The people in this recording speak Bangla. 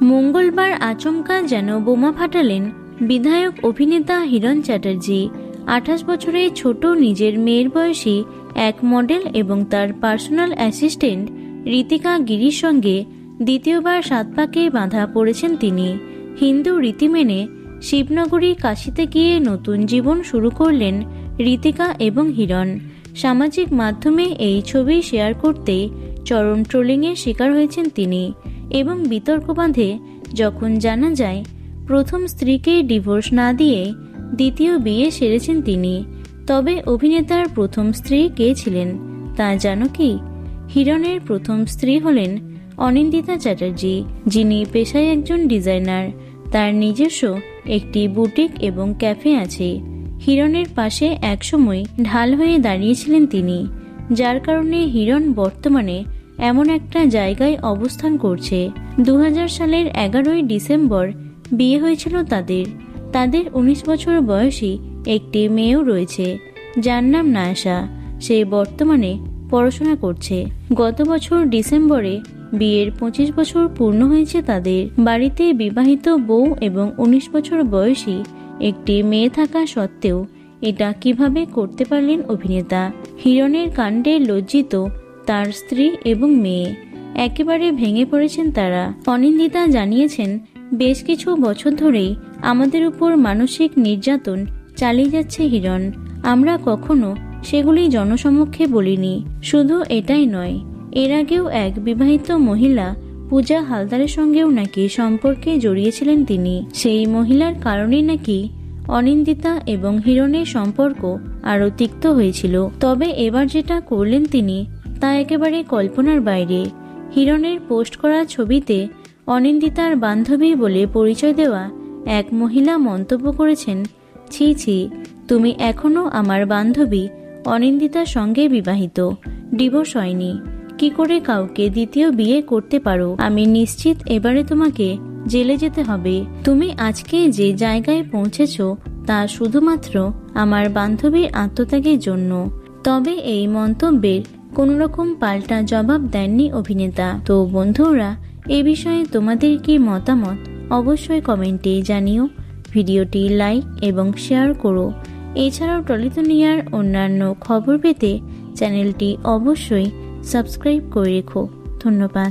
মঙ্গলবার আচমকা যেন বোমা ফাটালেন বিধায়ক অভিনেতা হিরণ চ্যাটার্জি। আঠাশ বছরের ছোট নিজের মেয়ের বয়সী এক মডেল এবং তার পার্সোনাল অ্যাসিস্ট্যান্ট রীতিকা গিরির সঙ্গে দ্বিতীয়বার সাত পাকে বাঁধা পড়েছেন তিনি। হিন্দু রীতি মেনে শিবনগরী কাশিতে গিয়ে নতুন জীবন শুরু করলেন রীতিকা এবং হিরণ। সামাজিক মাধ্যমে এই ছবি শেয়ার করতে চরম ট্রোলিংয়ের শিকার হয়েছেন তিনি। এবং বিতর্ক বাঁধে যখন জানা যায় প্রথম স্ত্রীকে ডিভোর্স না দিয়ে দ্বিতীয় বিয়ে সেরেছেন তিনি। তবে অভিনেতার প্রথম স্ত্রী কে ছিলেন তা জানো কি? হিরণের প্রথম স্ত্রী হলেন অনিন্দিতা চ্যাটার্জি, যিনি পেশায় একজন ডিজাইনার। তার নিজস্ব একটি বুটিক এবং ক্যাফে আছে। হিরণের পাশে একসময় ঢাল হয়ে দাঁড়িয়েছিলেন তিনি, যার কারণে হিরণ বর্তমানে এমন একটা জায়গায় অবস্থান করছে। দু হাজার সালের এগারোই ডিসেম্বর বিয়ে হয়েছিল তাদের। তাদের ১৯ বছর বয়সী একটি মেয়েও রয়েছে, যার নাম নায়সা সে বর্তমানে পড়াশোনা করছে। গত বছর ডিসেম্বরে বিয়ের পঁচিশ বছর পূর্ণ হয়েছে তাদের। বাড়িতে বিবাহিত বউ এবং ১৯ বছর বয়সী একটি মেয়ে থাকা সত্ত্বেও এটা কীভাবে করতে পারলেন অভিনেতা? হিরণের কাণ্ডে লজ্জিত তার স্ত্রী এবং মেয়ে। একেবারে ভেঙে পড়েছেন তারা। অনিন্দিতা জানিয়েছেন, বেশ কিছু বছর ধরেই আমাদের উপর মানসিক নির্যাতন চালিয়ে যাচ্ছে হিরণ। আমরা কখনো সেগুলি জনসমক্ষে বলিনি। শুধু এটাই নয়, এর আগেও এক বিবাহিত মহিলা পূজা হালদারের সঙ্গেও নাকি সম্পর্কে জড়িয়েছিলেন তিনি। সেই মহিলার কারণেই নাকি অনিন্দিতা এবং হিরণের সম্পর্ক আরও তিক্ত হয়েছিল। তবে এবার যেটা করলেন তিনি তা একেবারে কল্পনার বাইরে। হিরণের পোস্ট করা ছবিতে অনিন্দিতার বান্ধবী বলে পরিচয় দেওয়া এক মহিলা মন্তব্য করেছেন, ছি ছি, তুমি এখনও আমার বান্ধবী, অনিন্দিতার সঙ্গে বিবাহিত, ডিভোর্স হয়নি। কি করে কাউকে দ্বিতীয় বিয়ে করতে পারো? আমি নিশ্চিত এবারে তোমাকে জেলে যেতে হবে। তুমি আজকে যে জায়গায় পৌঁছেছ, তা শুধুমাত্র আমার বান্ধবীর আত্মত্যাগের জন্য। তবে এই মন্তব্যের কোনো রকম পাল্টা জবাব দেননি অভিনেতা। তো বন্ধুরা, এ বিষয়ে তোমাদের কি মতামত অবশ্যই কমেন্টে জানিও। ভিডিওটি লাইক এবং শেয়ার করো। এছাড়াও টলিতুনিয়ার অন্যান্য খবর পেতে চ্যানেলটি অবশ্যই সাবস্ক্রাইব করে রেখো। ধন্যবাদ।